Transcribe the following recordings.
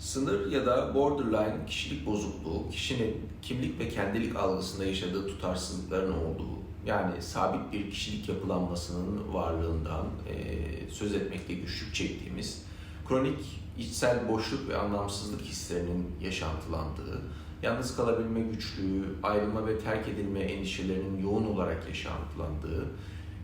Sınır ya da borderline kişilik bozukluğu, kişinin kimlik ve kendilik algısında yaşadığı tutarsızlıkların olduğu, yani sabit bir kişilik yapılanmasının varlığından e, söz etmekte güçlük çektiğimiz, kronik içsel boşluk ve anlamsızlık hislerinin yaşantılandığı, yalnız kalabilme güçlüğü, ayrılma ve terk edilme endişelerinin yoğun olarak yaşantılandığı,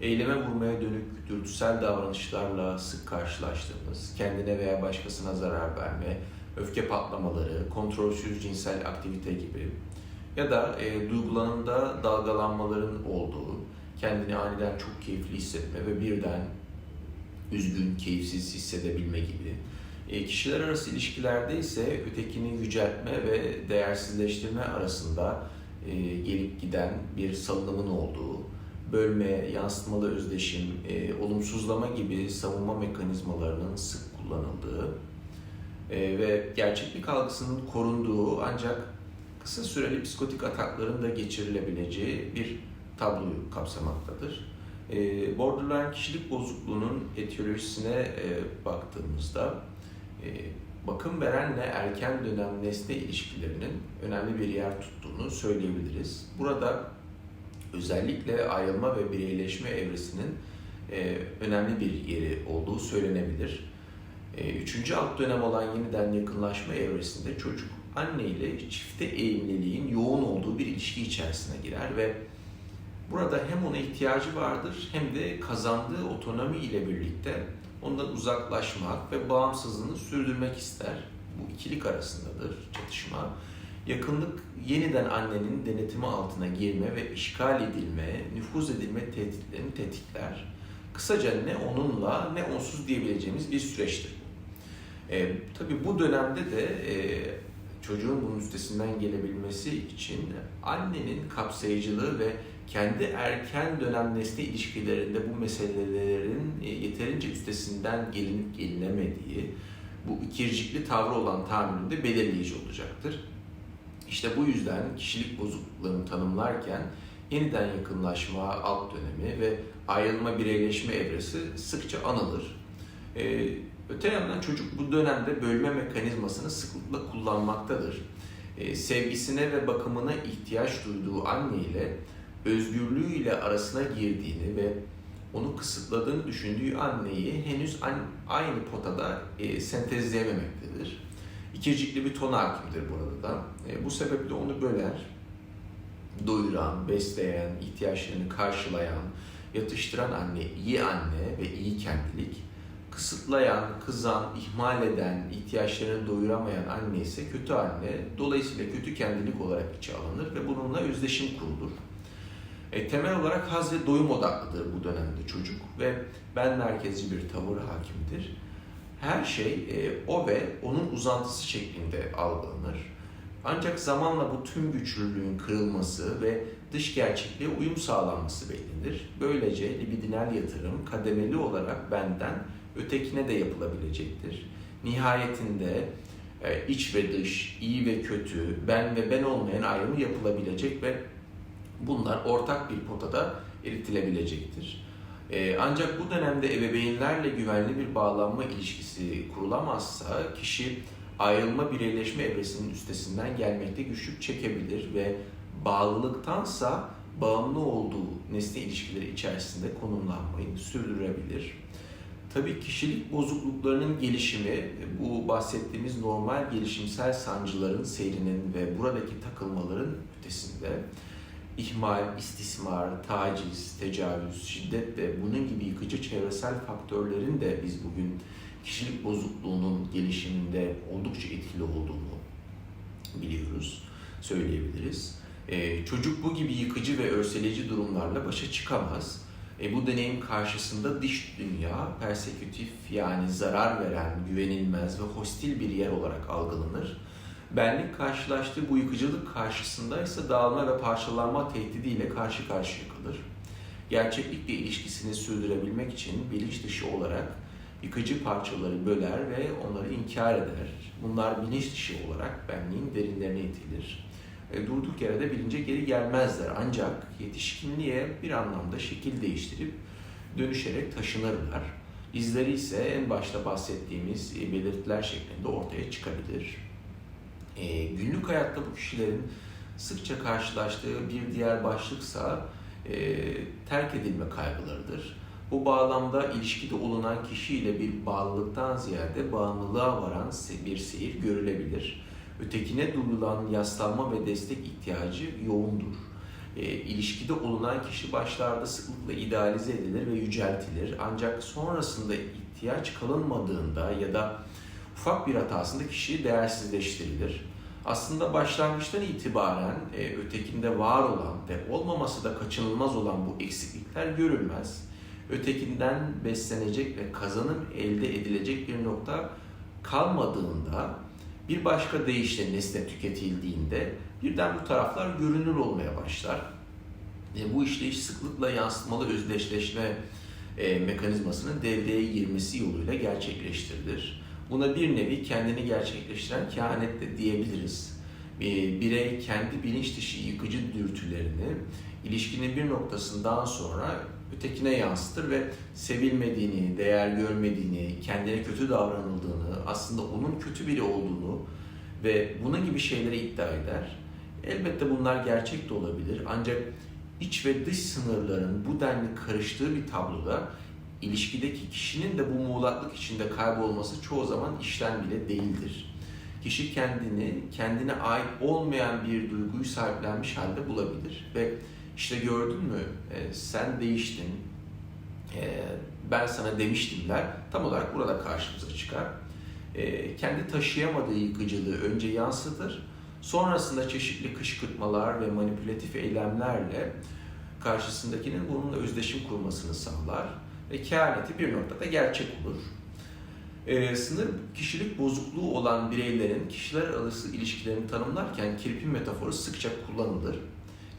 eyleme vurmaya dönük dürtüsel davranışlarla sık karşılaştığımız, kendine veya başkasına zarar verme, öfke patlamaları, kontrolsüz cinsel aktivite gibi ya da e, duygulanımda dalgalanmaların olduğu, kendini aniden çok keyifli hissetme ve birden üzgün, keyifsiz hissedebilme gibi. E, kişiler arası ilişkilerde ise ötekini yüceltme ve değersizleştirme arasında e, gelip giden bir salınımın olduğu, bölme, yansıtmalı özdeşim, e, olumsuzlama gibi savunma mekanizmalarının sık kullanıldığı e, ve gerçeklik algısının korunduğu ancak kısa süreli psikotik atakların da geçirilebileceği bir tabloyu kapsamaktadır. E, borderline kişilik bozukluğunun etiyolojisine e, baktığımızda e, bakım verenle erken dönem nesne ilişkilerinin önemli bir yer tuttuğunu söyleyebiliriz. Burada özellikle ayrılma ve bireyleşme evresinin e, önemli bir yeri olduğu söylenebilir. E, üçüncü alt dönem olan yeniden yakınlaşma evresinde çocuk anne ile çifte eğimliliğin yoğun olduğu bir ilişki içerisine girer ve burada hem ona ihtiyacı vardır hem de kazandığı otonomi ile birlikte ondan uzaklaşmak ve bağımsızlığını sürdürmek ister. Bu ikilik arasındadır çatışma. Yakınlık yeniden annenin denetimi altına girme ve işgal edilme, nüfuz edilme tehditlerini tetikler. Kısaca ne onunla ne onsuz diyebileceğimiz bir süreçtir. E, tabii bu dönemde de e, çocuğun bunun üstesinden gelebilmesi için annenin kapsayıcılığı ve kendi erken dönem nesne ilişkilerinde bu meselelerin e, yeterince üstesinden gelinip gelinemediği bu ikircikli tavrı olan tahammülünde belirleyici olacaktır. İşte bu yüzden kişilik bozukluklarını tanımlarken yeniden yakınlaşma alt dönemi ve ayrılma bireyleşme evresi sıkça anılır. Ee, öte yandan çocuk bu dönemde bölme mekanizmasını sıklıkla kullanmaktadır. Ee, sevgisine ve bakımına ihtiyaç duyduğu anne ile özgürlüğüyle arasına girdiğini ve onu kısıtladığını düşündüğü anneyi henüz aynı potada e, sentezleyememektedir. İkircikli bir ton hakimdir burada da. E, bu sebeple onu böler, doyuran, besleyen, ihtiyaçlarını karşılayan, yatıştıran anne iyi anne ve iyi kendilik, kısıtlayan, kızan, ihmal eden, ihtiyaçlarını doyuramayan anne ise kötü anne, dolayısıyla kötü kendilik olarak içe alınır ve bununla özdeşim kurulur. E, temel olarak haz ve doyum odaklıdır bu dönemde çocuk ve ben merkezci bir tavır hakimdir her şey e, o ve onun uzantısı şeklinde algılanır. Ancak zamanla bu tüm güçlülüğün kırılması ve dış gerçekliğe uyum sağlanması beklenir. Böylece libidinal yatırım kademeli olarak benden ötekine de yapılabilecektir. Nihayetinde e, iç ve dış, iyi ve kötü, ben ve ben olmayan ayrımı yapılabilecek ve bunlar ortak bir potada eritilebilecektir. Ee, ancak bu dönemde ebeveynlerle güvenli bir bağlanma ilişkisi kurulamazsa kişi ayrılma bireyleşme evresinin üstesinden gelmekte güçlük çekebilir ve bağlılıktansa bağımlı olduğu nesne ilişkileri içerisinde konumlanmayı sürdürebilir. Tabii kişilik bozukluklarının gelişimi bu bahsettiğimiz normal gelişimsel sancıların seyrinin ve buradaki takılmaların ötesinde ihmal, istismar, taciz, tecavüz, şiddet ve bunun gibi yıkıcı çevresel faktörlerin de biz bugün kişilik bozukluğunun gelişiminde oldukça etkili olduğunu biliyoruz, söyleyebiliriz. Ee, çocuk bu gibi yıkıcı ve örseleyici durumlarla başa çıkamaz. E, bu deneyim karşısında dış dünya persekütif yani zarar veren, güvenilmez ve hostil bir yer olarak algılanır benlik karşılaştığı bu yıkıcılık karşısında ise dağılma ve parçalanma tehdidiyle karşı karşıya kalır. Gerçeklikle ilişkisini sürdürebilmek için bilinç dışı olarak yıkıcı parçaları böler ve onları inkar eder. Bunlar bilinç dışı olarak benliğin derinlerine itilir. E, durduk yere de bilince geri gelmezler. Ancak yetişkinliğe bir anlamda şekil değiştirip dönüşerek taşınırlar. İzleri ise en başta bahsettiğimiz e, belirtiler şeklinde ortaya çıkabilir. E, günlük hayatta bu kişilerin sıkça karşılaştığı bir diğer başlıksa e, terk edilme kaygılarıdır. Bu bağlamda ilişkide olunan kişiyle bir bağlılıktan ziyade bağımlılığa varan bir seyir görülebilir. Ötekine duyulan yaslanma ve destek ihtiyacı yoğundur. E, ilişkide olunan kişi başlarda sıklıkla idealize edilir ve yüceltilir. Ancak sonrasında ihtiyaç kalınmadığında ya da ufak bir hatasında kişi değersizleştirilir. Aslında başlangıçtan itibaren e, ötekinde var olan ve olmaması da kaçınılmaz olan bu eksiklikler görülmez. Ötekinden beslenecek ve kazanım elde edilecek bir nokta kalmadığında bir başka deyişle nesne tüketildiğinde birden bu taraflar görünür olmaya başlar. E, bu işleyiş sıklıkla yansıtmalı özdeşleşme e, mekanizmasının devreye girmesi yoluyla gerçekleştirilir. Buna bir nevi kendini gerçekleştiren kehanet de diyebiliriz. E, birey kendi bilinç dışı yıkıcı dürtülerini ilişkinin bir noktasından sonra ötekine yansıtır ve sevilmediğini, değer görmediğini, kendine kötü davranıldığını, aslında onun kötü biri olduğunu ve bunun gibi şeyleri iddia eder. Elbette bunlar gerçek de olabilir ancak iç ve dış sınırların bu denli karıştığı bir tabloda ilişkideki kişinin de bu muğlaklık içinde kaybolması çoğu zaman işten bile değildir. Kişi kendini, kendine ait olmayan bir duyguyu sahiplenmiş halde bulabilir ve işte gördün mü e, sen değiştin, e, ben sana demiştimler tam olarak burada karşımıza çıkar. E, kendi taşıyamadığı yıkıcılığı önce yansıtır, sonrasında çeşitli kışkırtmalar ve manipülatif eylemlerle karşısındakinin bununla özdeşim kurmasını sağlar ve kehaneti bir noktada gerçek olur. Ee, sınır kişilik bozukluğu olan bireylerin kişiler arası ilişkilerini tanımlarken kirpi metaforu sıkça kullanılır.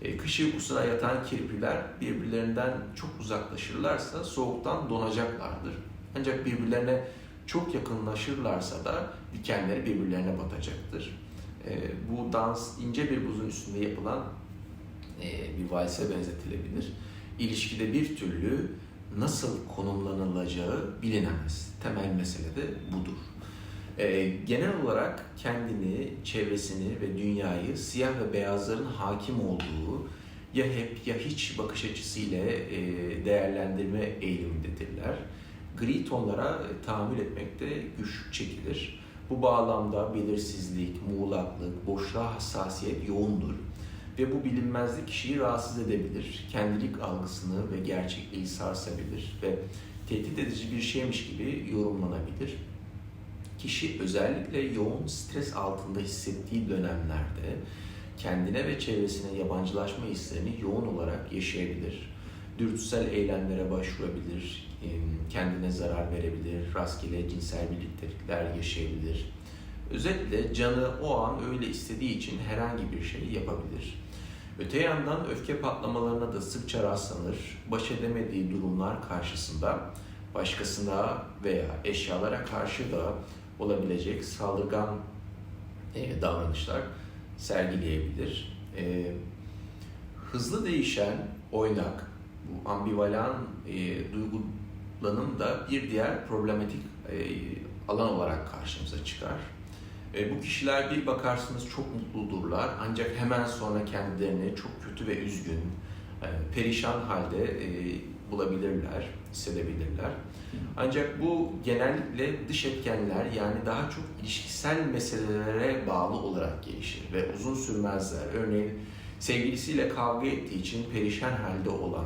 E, kış uykusuna yatan kirpiler birbirlerinden çok uzaklaşırlarsa soğuktan donacaklardır. Ancak birbirlerine çok yakınlaşırlarsa da dikenleri birbirlerine batacaktır. E, bu dans ince bir buzun üstünde yapılan e, bir valse benzetilebilir. İlişkide bir türlü nasıl konumlanılacağı bilinemez. Temel mesele de budur. E, genel olarak kendini, çevresini ve dünyayı siyah ve beyazların hakim olduğu ya hep ya hiç bakış açısıyla e, değerlendirme eğilimindedirler. Gri tonlara e, tahammül etmekte güçlük çekilir. Bu bağlamda belirsizlik, muğlaklık, boşluğa hassasiyet yoğundur ve bu bilinmezlik kişiyi rahatsız edebilir. Kendilik algısını ve gerçekliği sarsabilir ve tehdit edici bir şeymiş gibi yorumlanabilir. Kişi özellikle yoğun stres altında hissettiği dönemlerde kendine ve çevresine yabancılaşma hislerini yoğun olarak yaşayabilir. Dürtüsel eylemlere başvurabilir, kendine zarar verebilir, rastgele cinsel birliktelikler yaşayabilir. Özellikle canı o an öyle istediği için herhangi bir şey yapabilir. Öte yandan öfke patlamalarına da sıkça rastlanır. Baş edemediği durumlar karşısında başkasına veya eşyalara karşı da olabilecek saldırgan e, davranışlar sergileyebilir. E, hızlı değişen, oynak, bu ambivalan e, duygulanım da bir diğer problematik alan olarak karşımıza çıkar. Bu kişiler bir bakarsınız çok mutludurlar ancak hemen sonra kendilerini çok kötü ve üzgün, perişan halde bulabilirler, hissedebilirler. Ancak bu genellikle dış etkenler yani daha çok ilişkisel meselelere bağlı olarak gelişir ve uzun sürmezler. Örneğin sevgilisiyle kavga ettiği için perişan halde olan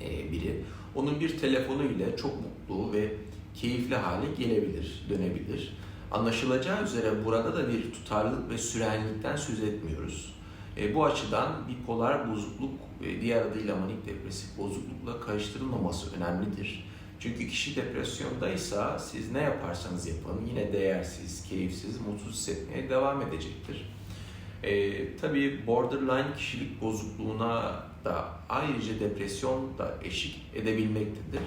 e, biri onun bir telefonu ile çok mutlu ve keyifli hale gelebilir, dönebilir. Anlaşılacağı üzere burada da bir tutarlılık ve sürenlilikten söz etmiyoruz. E, bu açıdan bipolar bozukluk, e, diğer adıyla manik depresif bozuklukla karıştırılmaması önemlidir. Çünkü kişi depresyondaysa siz ne yaparsanız yapın yine değersiz, keyifsiz, mutsuz hissetmeye devam edecektir. E, tabii borderline kişilik bozukluğuna da ayrıca depresyon da eşlik edebilmektedir.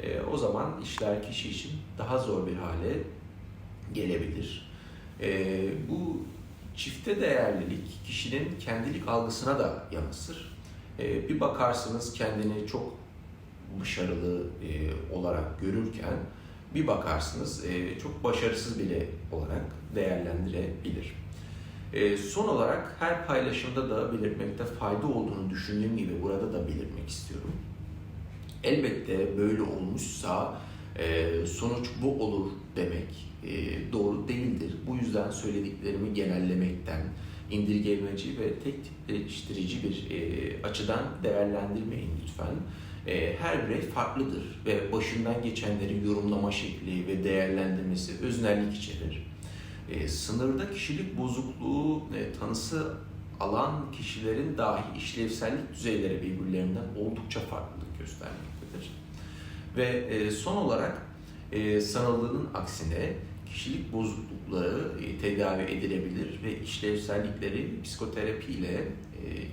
E, o zaman işler kişi için daha zor bir hale gelebilir. E, bu çifte değerlilik kişinin kendilik algısına da yansır. E, bir bakarsınız kendini çok başarılı e, olarak görürken bir bakarsınız e, çok başarısız bile olarak değerlendirebilir. E, son olarak her paylaşımda da belirtmekte fayda olduğunu düşündüğüm gibi burada da belirtmek istiyorum. Elbette böyle olmuşsa sonuç bu olur demek e, doğru değildir. Bu yüzden söylediklerimi genellemekten, indirgemeci ve tek tipleştirici bir e, açıdan değerlendirmeyin lütfen. E, her birey farklıdır ve başından geçenlerin yorumlama şekli ve değerlendirmesi öznellik içerir. E, sınırda kişilik bozukluğu e, tanısı alan kişilerin dahi işlevsellik düzeyleri birbirlerinden oldukça farklılık göstermektedir. Ve e, son olarak e, sanıldığının aksine kişilik bozuklukları e, tedavi edilebilir ve işlevsellikleri psikoterapi ile e,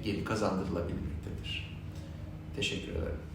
geri kazandırılabilmektedir. Teşekkür ederim.